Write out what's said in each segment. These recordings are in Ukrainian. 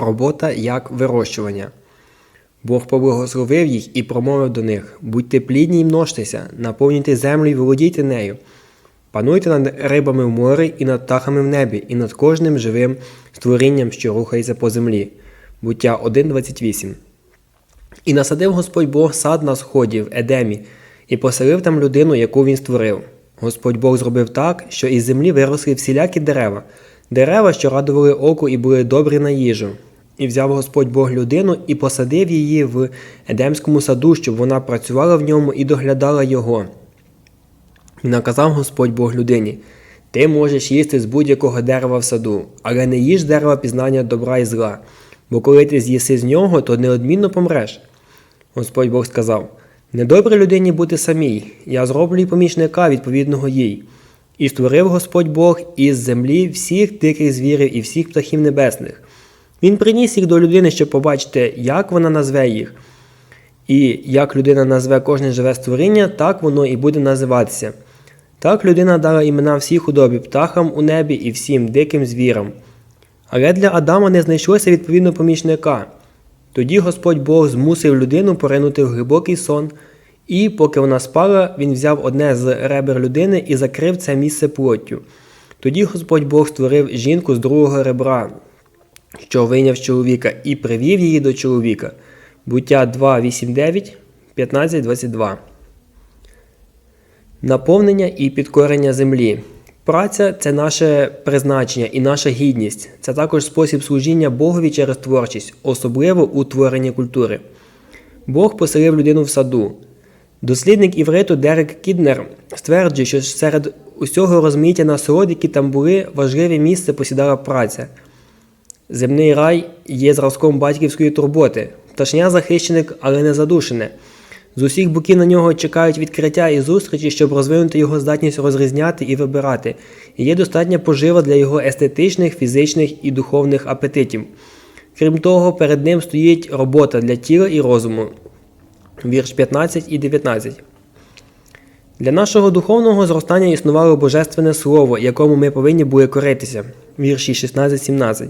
Робота як вирощування. Бог поблагословив їх і промовив до них: Будьте плідні й множтеся, наповнюйте землю і володійте нею. Пануйте над рибами в морі і над птахами в небі, і над кожним живим створінням, що рухається по землі. Буття 1.28. І насадив Господь Бог сад на сході в Едемі, і поселив там людину, яку він створив. Господь Бог зробив так, що із землі виросли всілякі дерева, дерева, що радували оку і були добрі на їжу. І взяв Господь Бог людину і посадив її в Едемському саду, щоб вона працювала в ньому і доглядала його. І наказав Господь Бог людині: Ти можеш їсти з будь-якого дерева в саду, але не їж дерева пізнання добра і зла, бо коли ти з'їси з нього, то неодмінно помреш. Господь Бог сказав: Недобре людині бути самій, я зроблю й помічника відповідного їй. І створив Господь Бог із землі всіх диких звірів і всіх птахів небесних. Він приніс їх до людини, щоб побачити, як вона назве їх. І як людина назве кожне живе створіння, так воно і буде називатися. Так людина дала імена всій худобі, птахам у небі і всім диким звірам. Але для Адама не знайшлося відповідно помічника. Тоді Господь Бог змусив людину поринути в глибокий сон, і, поки вона спала, він взяв одне з ребер людини і закрив це місце плоттю. Тоді Господь Бог створив жінку з другого ребра, що вийняв чоловіка, і привів її до чоловіка. Буття 2, 8, 9, 15, 22. Наповнення і підкорення землі. Праця це наше призначення і наша гідність. Це також спосіб служіння Богові через творчість, особливо у творенні культури. Бог поселив людину в саду. Дослідник івриту Дерек Кіднер стверджує, що серед усього розміття насолод, які там були, важливе місце посідала праця. Земний рай є зразком батьківської турботи, пташня захищеник, але не задушене. З усіх боків на нього чекають відкриття і зустрічі, щоб розвинути його здатність розрізняти і вибирати, і є достатня пожива для його естетичних, фізичних і духовних апетитів. Крім того, перед ним стоїть робота для тіла і розуму. Вірш 15 і 19. Для нашого духовного зростання існувало божественне слово, якому ми повинні були коритися. Вірші 16-17.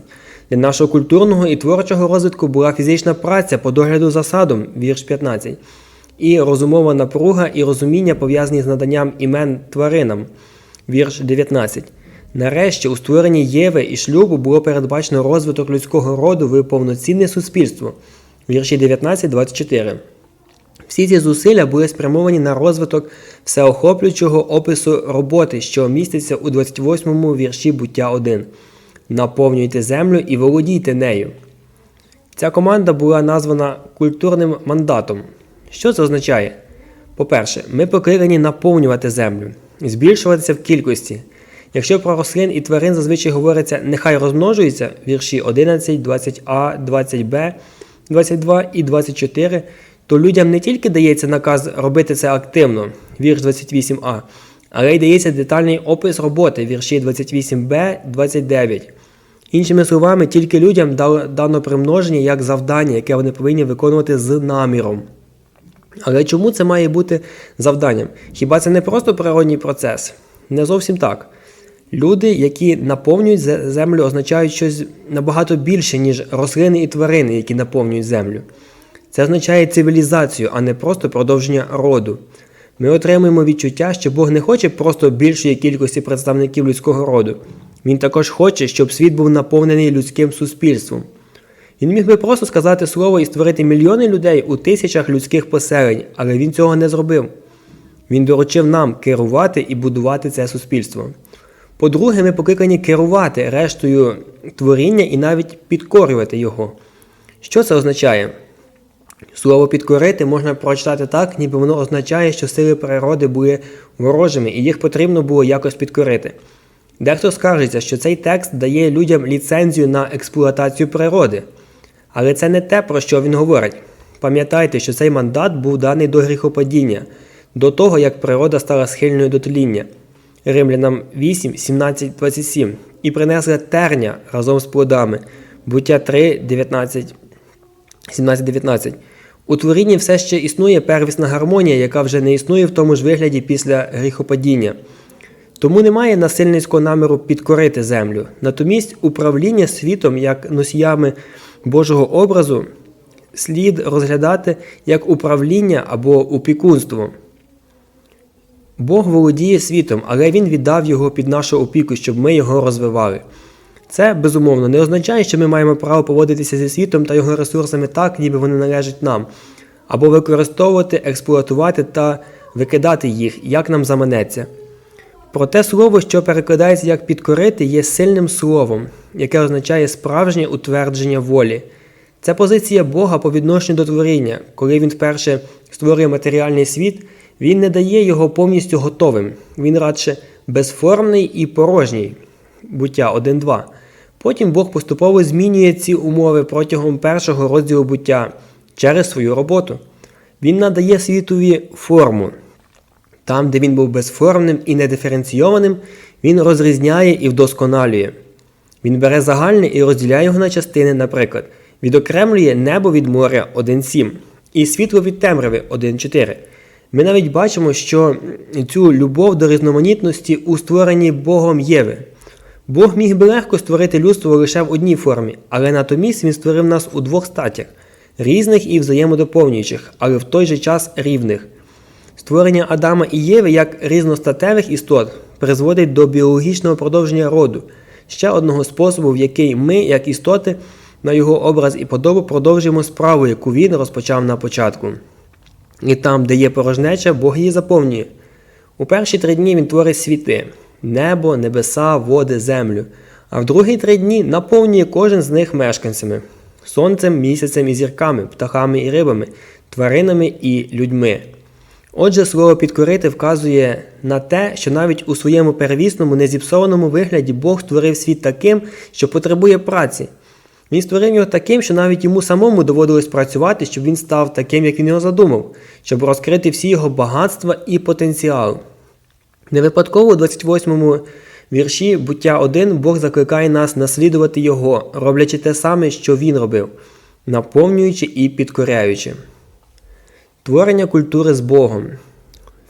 Для нашого культурного і творчого розвитку була фізична праця по догляду за садом, вірш 15, і розумова напруга і розуміння пов'язані з наданням імен тваринам, вірш 19. Нарешті, у створенні Єви і шлюбу було передбачено розвиток людського роду в повноцінне суспільство, вірші 19-24. Всі ці зусилля були спрямовані на розвиток всеохоплюючого опису роботи, що міститься у 28-му вірші буття 1. Наповнюйте землю і володійте нею. Ця команда була названа культурним мандатом. Що це означає? По-перше, ми покликані наповнювати землю, збільшуватися в кількості. Якщо про рослин і тварин зазвичай говориться нехай розмножуються вірші 11, 20а, 20б, 22 і 24, то людям не тільки дається наказ робити це активно, вірш 28а, але й дається детальний опис роботи, вірші 28б, 29. Іншими словами, тільки людям дано примноження як завдання, яке вони повинні виконувати з наміром. Але чому це має бути завданням? Хіба це не просто природній процес? Не зовсім так. Люди, які наповнюють землю, означають щось набагато більше, ніж рослини і тварини, які наповнюють землю. Це означає цивілізацію, а не просто продовження роду. Ми отримуємо відчуття, що Бог не хоче просто більшої кількості представників людського роду. Він також хоче, щоб світ був наповнений людським суспільством. Він міг би просто сказати слово і створити мільйони людей у тисячах людських поселень, але він цього не зробив. Він доручив нам керувати і будувати це суспільство. По-друге, ми покликані керувати рештою творіння і навіть підкорювати його. Що це означає? Слово підкорити можна прочитати так, ніби воно означає, що сили природи були ворожими і їх потрібно було якось підкорити. Дехто скаржиться, що цей текст дає людям ліцензію на експлуатацію природи. Але це не те, про що він говорить. Пам'ятайте, що цей мандат був даний до гріхопадіння, до того, як природа стала схильною до тління. Римлянам 8, 17, 27 і принесли терня разом з плодами. Буття 3, 19, 17, 19. У творінні все ще існує первісна гармонія, яка вже не існує в тому ж вигляді після гріхопадіння. Тому немає насильницького наміру підкорити землю. Натомість управління світом як носіями Божого образу слід розглядати як управління або опікунство. Бог володіє світом, але Він віддав його під нашу опіку, щоб ми його розвивали. Це безумовно не означає, що ми маємо право поводитися зі світом та його ресурсами так, ніби вони належать нам, або використовувати, експлуатувати та викидати їх, як нам заманеться. Проте слово, що перекладається як підкорити, є сильним словом, яке означає справжнє утвердження волі. Це позиція Бога по відношенню до творіння, коли він вперше створює матеріальний світ, він не дає його повністю готовим, він радше безформний і порожній. Буття 1.2. Потім Бог поступово змінює ці умови протягом першого розділу буття через свою роботу. Він надає світові форму. Там, де він був безформним і недиференційованим, він розрізняє і вдосконалює. Він бере загальне і розділяє його на частини, наприклад, відокремлює небо від моря 1.7 і світло від темряви 1.4. Ми навіть бачимо, що цю любов до різноманітності у створенні Богом Єви. Бог міг би легко створити людство лише в одній формі, але натомість він створив нас у двох статтях різних і взаємодоповнюючих, але в той же час рівних. Створення Адама і Єви як різностатевих істот призводить до біологічного продовження роду, ще одного способу, в який ми, як істоти, на його образ і подобу продовжуємо справу, яку він розпочав на початку. І там, де є порожнеча, Бог її заповнює. У перші три дні він творить світи небо, небеса, води, землю, а в другі три дні наповнює кожен з них мешканцями сонцем, місяцем і зірками, птахами і рибами, тваринами і людьми. Отже, слово підкорити вказує на те, що навіть у своєму первісному, незіпсованому вигляді Бог створив світ таким, що потребує праці. Він створив його таким, що навіть йому самому доводилось працювати, щоб він став таким, як він його задумав, щоб розкрити всі його багатства і потенціал. Не випадково у 28 вірші буття 1 Бог закликає нас наслідувати Його, роблячи те саме, що Він робив, наповнюючи і підкоряючи. Творення культури з Богом.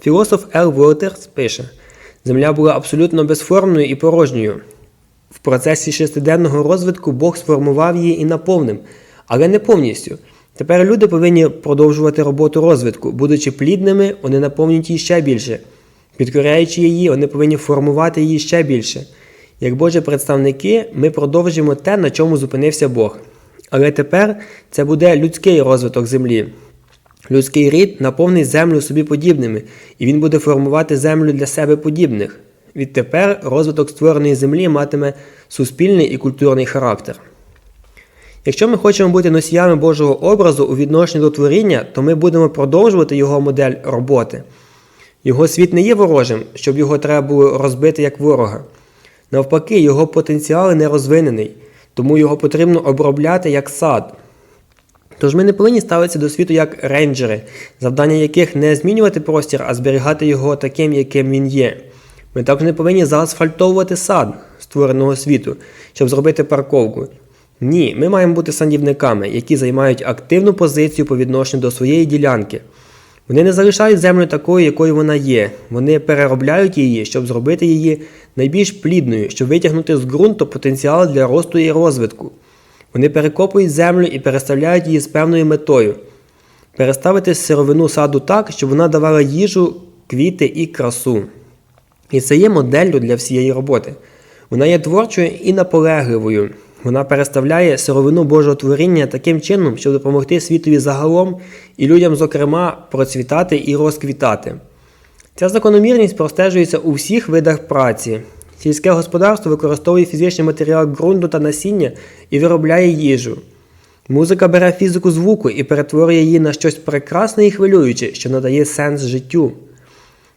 Філософ Ел Волтерс пише: Земля була абсолютно безформною і порожньою. В процесі шестиденного розвитку Бог сформував її і наповнив, але не повністю. Тепер люди повинні продовжувати роботу розвитку, будучи плідними, вони наповнюють її ще більше. Підкоряючи її, вони повинні формувати її ще більше. Як Божі представники, ми продовжуємо те, на чому зупинився Бог. Але тепер це буде людський розвиток землі. Людський рід наповнить землю собі подібними, і він буде формувати землю для себе подібних. Відтепер розвиток створеної землі матиме суспільний і культурний характер. Якщо ми хочемо бути носіями Божого образу у відношенні до творіння, то ми будемо продовжувати його модель роботи. Його світ не є ворожим, щоб його треба було розбити як ворога. Навпаки, його потенціал не розвинений, тому його потрібно обробляти як сад. Тож ми не повинні ставитися до світу як рейнджери, завдання яких не змінювати простір, а зберігати його таким, яким він є. Ми також не повинні заасфальтовувати сад створеного світу, щоб зробити парковку. Ні, ми маємо бути садівниками, які займають активну позицію по відношенню до своєї ділянки. Вони не залишають землю такою, якою вона є. Вони переробляють її, щоб зробити її найбільш плідною, щоб витягнути з ґрунту потенціал для росту і розвитку. Вони перекопують землю і переставляють її з певною метою. Переставити сировину саду так, щоб вона давала їжу, квіти і красу. І це є моделлю для всієї роботи. Вона є творчою і наполегливою. Вона переставляє сировину Божого творіння таким чином, щоб допомогти світові загалом і людям, зокрема, процвітати і розквітати. Ця закономірність простежується у всіх видах праці. Сільське господарство використовує фізичний матеріал ґрунту та насіння і виробляє їжу. Музика бере фізику звуку і перетворює її на щось прекрасне і хвилююче, що надає сенс життю.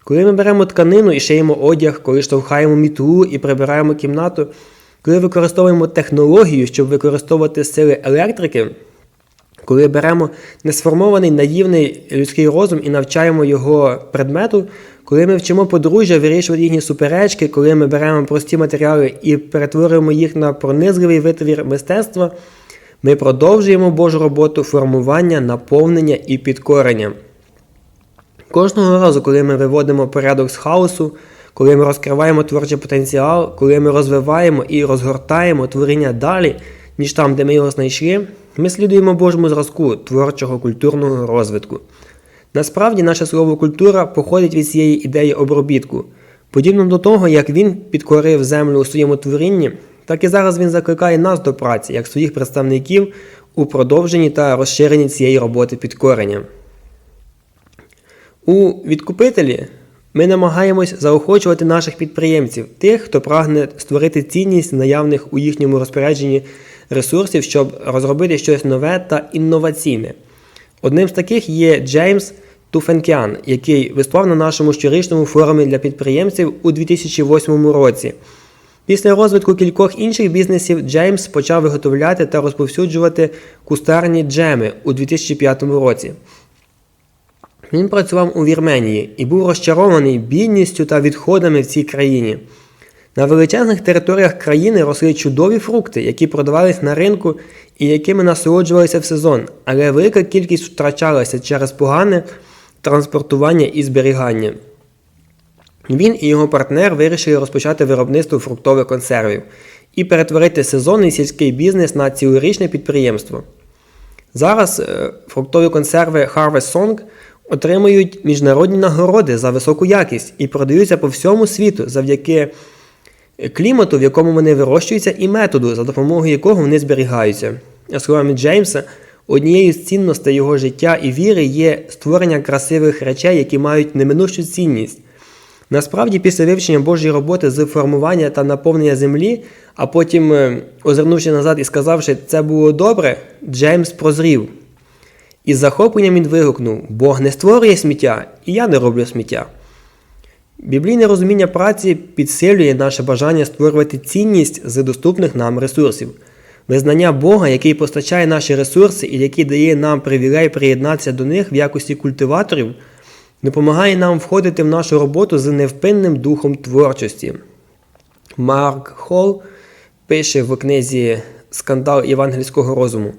Коли ми беремо тканину і шиємо одяг, коли штовхаємо мітлу і прибираємо кімнату, коли використовуємо технологію, щоб використовувати сили електрики, коли беремо несформований наївний людський розум і навчаємо його предмету, коли ми вчимо подружжя вирішувати їхні суперечки, коли ми беремо прості матеріали і перетворюємо їх на пронизливий витвір мистецтва, ми продовжуємо Божу роботу формування, наповнення і підкорення. Кожного разу, коли ми виводимо порядок з хаосу, коли ми розкриваємо творчий потенціал, коли ми розвиваємо і розгортаємо творіння далі, ніж там, де ми його знайшли, ми слідуємо Божому зразку творчого культурного розвитку. Насправді, наше слово культура походить від цієї ідеї обробітку. Подібно до того, як він підкорив землю у своєму творінні, так і зараз він закликає нас до праці, як своїх представників у продовженні та розширенні цієї роботи підкорення. У відкупителі ми намагаємось заохочувати наших підприємців, тих, хто прагне створити цінність наявних у їхньому розпорядженні ресурсів, щоб розробити щось нове та інноваційне. Одним з таких є Джеймс Туфенкян, який виступав на нашому щорічному форумі для підприємців у 2008 році. Після розвитку кількох інших бізнесів Джеймс почав виготовляти та розповсюджувати кустарні джеми у 2005 році. Він працював у Вірменії і був розчарований бідністю та відходами в цій країні. На величезних територіях країни росли чудові фрукти, які продавались на ринку і якими насолоджувалися в сезон, але велика кількість втрачалася через погане транспортування і зберігання. Він і його партнер вирішили розпочати виробництво фруктових консервів і перетворити сезонний сільський бізнес на цілорічне підприємство. Зараз е, фруктові консерви Harvest Song отримують міжнародні нагороди за високу якість і продаються по всьому світу завдяки клімату, в якому вони вирощуються, і методу, за допомогою якого вони зберігаються. Словами Джеймса, однією з цінностей його життя і віри є створення красивих речей, які мають неминущу цінність. Насправді, після вивчення Божої роботи з формування та наповнення землі, а потім, е, озирнувши назад і сказавши, це було добре, Джеймс прозрів. Із захопленням він вигукнув: Бог не створює сміття, і я не роблю сміття. Біблійне розуміння праці підсилює наше бажання створювати цінність з доступних нам ресурсів. Визнання Бога, який постачає наші ресурси і який дає нам привілей приєднатися до них в якості культиваторів, допомагає нам входити в нашу роботу з невпинним духом творчості. Марк Холл пише в книзі Скандал євангельського розуму.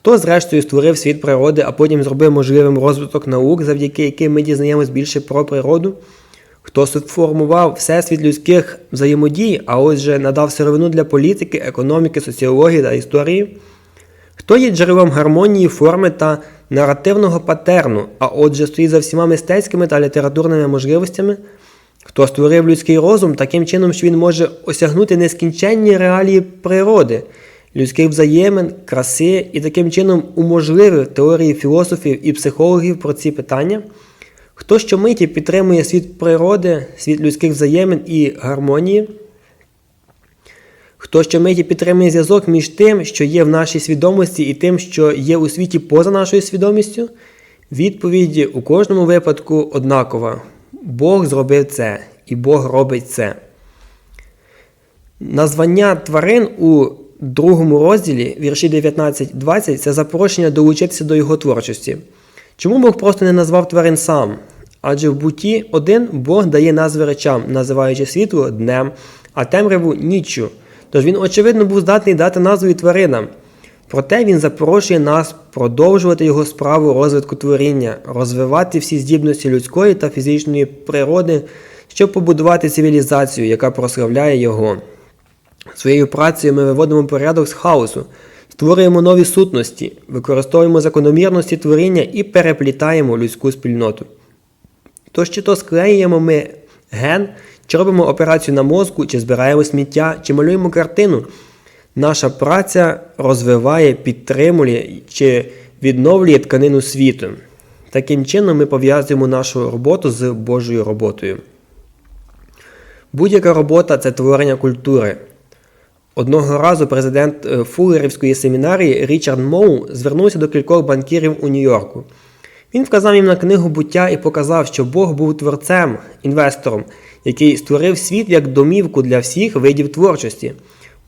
Хто, зрештою, створив світ природи, а потім зробив можливим розвиток наук, завдяки яким ми дізнаємось більше про природу? Хто сформував всесвіт людських взаємодій, а отже надав сировину для політики, економіки, соціології та історії? Хто є джерелом гармонії, форми та наративного патерну, а отже стоїть за всіма мистецькими та літературними можливостями? Хто створив людський розум таким чином, що він може осягнути нескінченні реалії природи, людських взаємин, краси і таким чином уможливив теорії філософів і психологів про ці питання? Хто щомиті підтримує світ природи, світ людських взаємин і гармонії? Хто щомиті підтримує зв'язок між тим, що є в нашій свідомості, і тим, що є у світі поза нашою свідомістю? Відповіді у кожному випадку однакова. Бог зробив це, і Бог робить це. Названня тварин у другому розділі, вірші 19-20, це запрошення долучитися до його творчості. Чому Бог просто не назвав тварин сам? Адже в буті один Бог дає назви речам, називаючи світло днем, а темряву ніччю. Тож він, очевидно, був здатний дати назву і тваринам. Проте він запрошує нас продовжувати його справу розвитку творіння, розвивати всі здібності людської та фізичної природи, щоб побудувати цивілізацію, яка прославляє його. Своєю працею ми виводимо порядок з хаосу, створюємо нові сутності, використовуємо закономірності творіння і переплітаємо людську спільноту. Тож чи то склеюємо ми ген, чи робимо операцію на мозку, чи збираємо сміття, чи малюємо картину. Наша праця розвиває, підтримує чи відновлює тканину світу. Таким чином ми пов'язуємо нашу роботу з Божою роботою. Будь-яка робота це творення культури. Одного разу президент е, Фуллерівської семінарії Річард Моу звернувся до кількох банкірів у Нью-Йорку. Він вказав їм на книгу буття і показав, що Бог був творцем, інвестором, який створив світ як домівку для всіх видів творчості.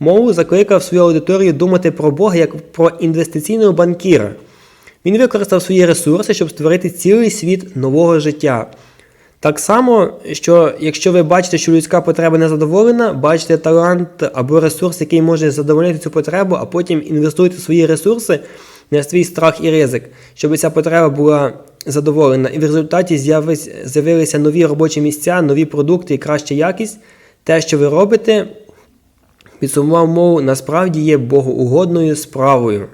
Моу закликав свою аудиторію думати про Бога як про інвестиційного банкіра. Він використав свої ресурси, щоб створити цілий світ нового життя. Так само, що якщо ви бачите, що людська потреба не задоволена, бачите талант або ресурс, який може задовольнити цю потребу, а потім інвестуйте свої ресурси на свій страх і ризик, щоб ця потреба була задоволена. І в результаті з'явилися нові робочі місця, нові продукти і краща якість. Те, що ви робите, підсумував мову насправді є богоугодною справою.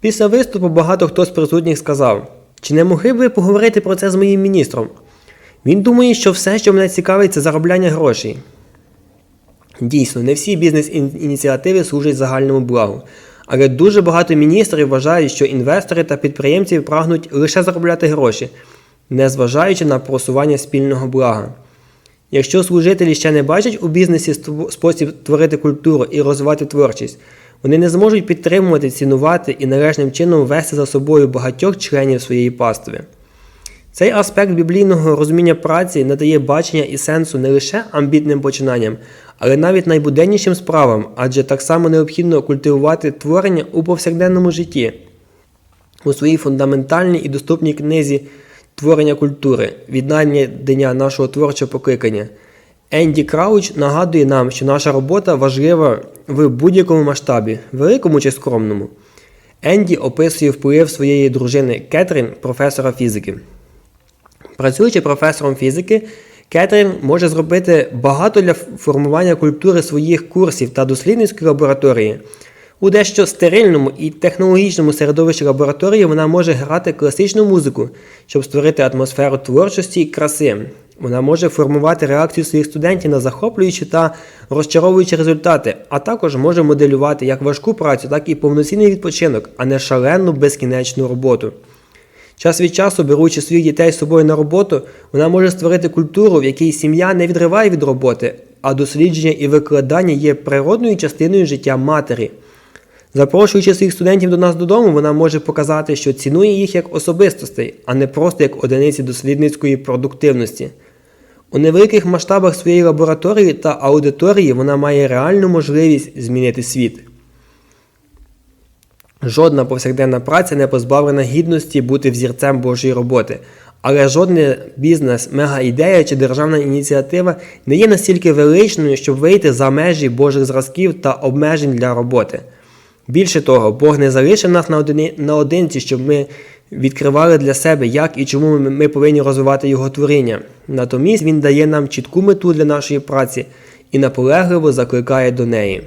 Після виступу багато хто з присутніх сказав: чи не могли б ви поговорити про це з моїм міністром? Він думає, що все, що мене цікавить, це заробляння грошей. Дійсно, не всі бізнес-ініціативи служать загальному благу, але дуже багато міністрів вважають, що інвестори та підприємці прагнуть лише заробляти гроші, незважаючи на просування спільного блага. Якщо служителі ще не бачать у бізнесі спосіб творити культуру і розвивати творчість, вони не зможуть підтримувати, цінувати і належним чином вести за собою багатьох членів своєї пастви. Цей аспект біблійного розуміння праці надає бачення і сенсу не лише амбітним починанням, але навіть найбуденнішим справам, адже так само необхідно культивувати творення у повсякденному житті. У своїй фундаментальній і доступній книзі Творення культури віднайдення нашого творчого покликання. Енді Крауч нагадує нам, що наша робота важлива в будь-якому масштабі, великому чи скромному. Енді описує вплив своєї дружини Кетрін, професора фізики. Працюючи професором фізики, Кетрін може зробити багато для формування культури своїх курсів та дослідницької лабораторії. У дещо стерильному і технологічному середовищі лабораторії вона може грати класичну музику, щоб створити атмосферу творчості і краси. Вона може формувати реакцію своїх студентів на захоплюючі та розчаровуючі результати, а також може моделювати як важку працю, так і повноцінний відпочинок, а не шалену безкінечну роботу. Час від часу, беручи своїх дітей з собою на роботу, вона може створити культуру, в якій сім'я не відриває від роботи, а дослідження і викладання є природною частиною життя матері. Запрошуючи своїх студентів до нас додому, вона може показати, що цінує їх як особистостей, а не просто як одиниці дослідницької продуктивності. У невеликих масштабах своєї лабораторії та аудиторії вона має реальну можливість змінити світ. Жодна повсякденна праця не позбавлена гідності бути взірцем Божої роботи, але жодна бізнес, мега-ідея чи державна ініціатива не є настільки величною, щоб вийти за межі Божих зразків та обмежень для роботи. Більше того, Бог не залишив нас наодинці, щоб ми відкривали для себе, як і чому ми повинні розвивати Його творіння. Натомість Він дає нам чітку мету для нашої праці і наполегливо закликає до неї.